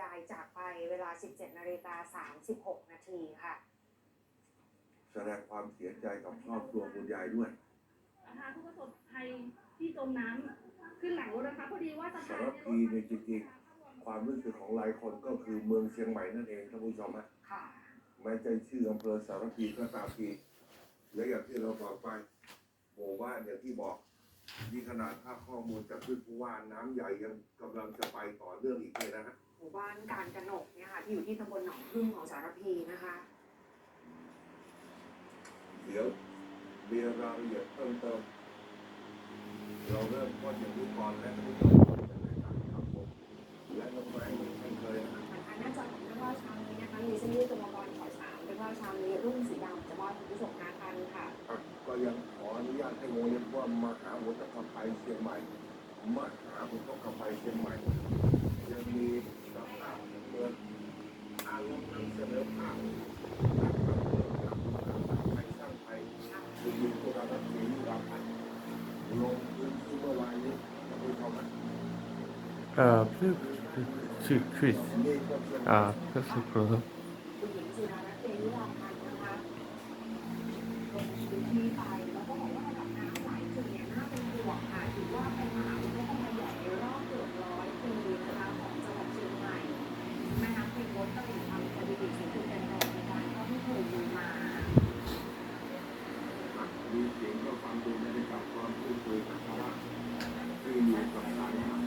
ยายจากไปเวลา 17นาฬิกา36 นาทีค่ะ แสดงความเสียใจกับครอบครัวคุณยายด้วย นะคะผู้ประสบภัยที่จมน้ำขึ้นหลังรถนะคะพอดีว่าสะสาพานรพีเนี่ยจริงๆความรู้สึกของหลายคนก็คือเมืองเชียงใหม่นั่นเองท่านผู้ชมฮะค่ะ แม้จะชื่ออำเภอสารพีก็ตามทีและอย่างที่เราบอกไปหมู่บ้านอย่างที่บอกมีขนาดถ้าข้อมูลจากท่านผู้ว่าน้ำใหญ่ยังกำลังจะไปต่อเนื่องอีกเลยนะฮะ หมู่บ้านการกระหนกเนี่ยค่ะที่อยู่ที่ตำบลหนองพึ่งของสารพีนะคะเดี๋ยวมีรายละเอียดเพิ่มเติม เราเริ่มต้นอย่างนี้ก่อนและท่านผู้ชมจะได้ตามครับผมและน้องแรงเหมือนเช่นเคยนะฮะทางหน้าจอของเรื่องเล่าเช้านี้นะคะมีเส้นยืดตัวมังกรขอสามเรื่องเล่าเช้านี้รุ่งสีดำจะมอบให้คุณผู้ชมนาทันค่ะ อะก็ยังขออนุญาตให้โมเรียนว่ามหาวุฒิกภัยเชียงใหม่มหาวุฒิกภัยเชียงใหม่ยังมี สภาพเออารมณ์นำเสนอภาพไปสร้างไปดูดูตัวเราตั้งสีเราพันลงพื้นที่เมื่อวานนี้ท่านผู้ชมนะ Uh, please, Chris, Chris, นี่ก็เป็น uh, that's the problem. คุณหญิงจิรารัตน์เตวิลาพันธ์นะคะลงพื้นที่ไปแล้วก็บอกว่าระดับน้ำหลายจุดเนี่ยน่าเป็นห่วงค่ะถือว่าเป็นมหาวิทยาลัยใหญ่ในรอบเกือบร้อยปีนะคะของจังหวัดเชียงใหม่แม่น้ำเป็นล้นตลิ่งทำสถิติสูงสุดเป็นรองในการเท่าที่เคยมีมา มีเสียงก็ฟังดูบรรยากาศความพูดคุยกับชาวบ้านที่อยู่กับสายน้ำ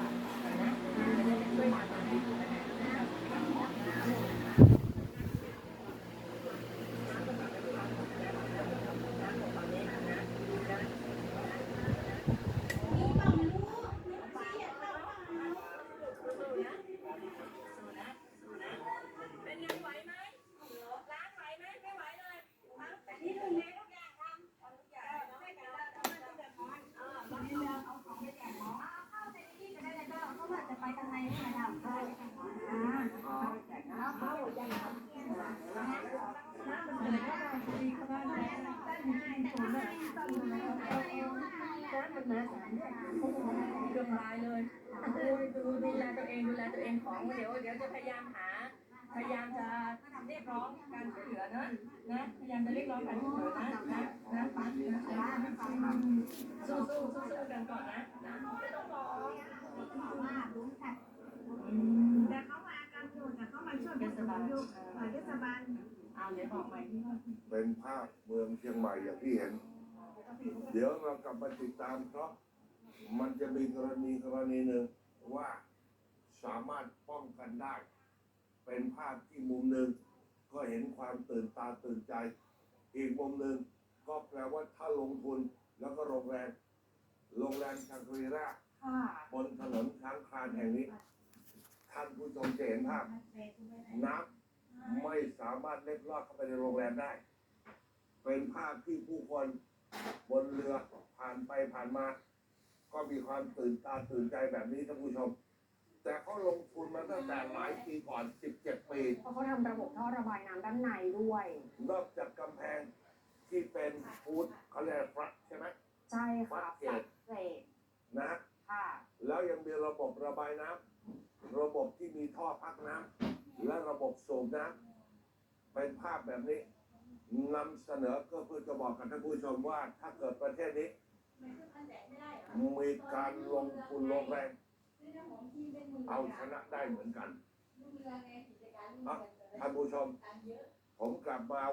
เป็นไงไหวไหมล้างไหวไหมไม่ไหวเลย เกือบตายเลยดูดูแลตัวเองดูแลตัวเองของเดี๋ยวเดี๋ยวจะพยายามหา พยายามจะเรียกร้องการช่วยเหลือนะนะพยายามจะเรียกร้องการช่วยเหลือนะนะนะสู้สู้สู้สู้กันก่อนนะนะไม่ต้องรอ แต่เขามากันอยู่แต่เขามาช่วยกันสบายอยู่ฝ่ายเทศบาล เป็นภาพเมืองเชียงใหม่อย่างที่เห็น เดี๋ยวเรากลับมาติดตามเพราะมันจะมีกรณีกรณีหนึ่งว่าสามารถป้องกันได้ เป็นภาพที่มุมหนึ่ง ก็เห็นความตื่นตาตื่นใจ อีกมุมหนึ่งก็แปลว่าถ้าลงทุนแล้วก็โรงแรมโรงแรมชางกรีราค่ะบนถนนช้างคลานแห่งนี้ ท่านผู้ชมจะเห็นภาพน้ำ ไม่สามารถเล็ดลอดเข้าไปในโรงแรมได้ เป็นภาพที่ผู้คนบนเรือผ่านไปผ่านมา ก็มีความตื่นตาตื่นใจแบบนี้ท่านผู้ชม แต่เขาลงทุนมาตั้งแต่หลายปีก่อน 17 ปี เพราะเขาทำระบบท่อระบายน้ำด้านในด้วย นอกจากกำแพงที่เป็นฟูดเขาเรียกฟรักใช่ไหมใช่ค่ะวัดเกฝัตกเศษนะค่ะแล้วยังมีระบบระบายน้ำระบบที่มีท่อพักน้ำ และระบบสูบน้ำเป็นภาพแบบนี้นำเสนอก็เพื่อจะบอกกับท่านผู้ชมว่า ถ้าเกิดประเทศนี้ มีการลงทุนลงแรง เอาชนะได้เหมือนกันท่านผู้ชม ผมกลับมา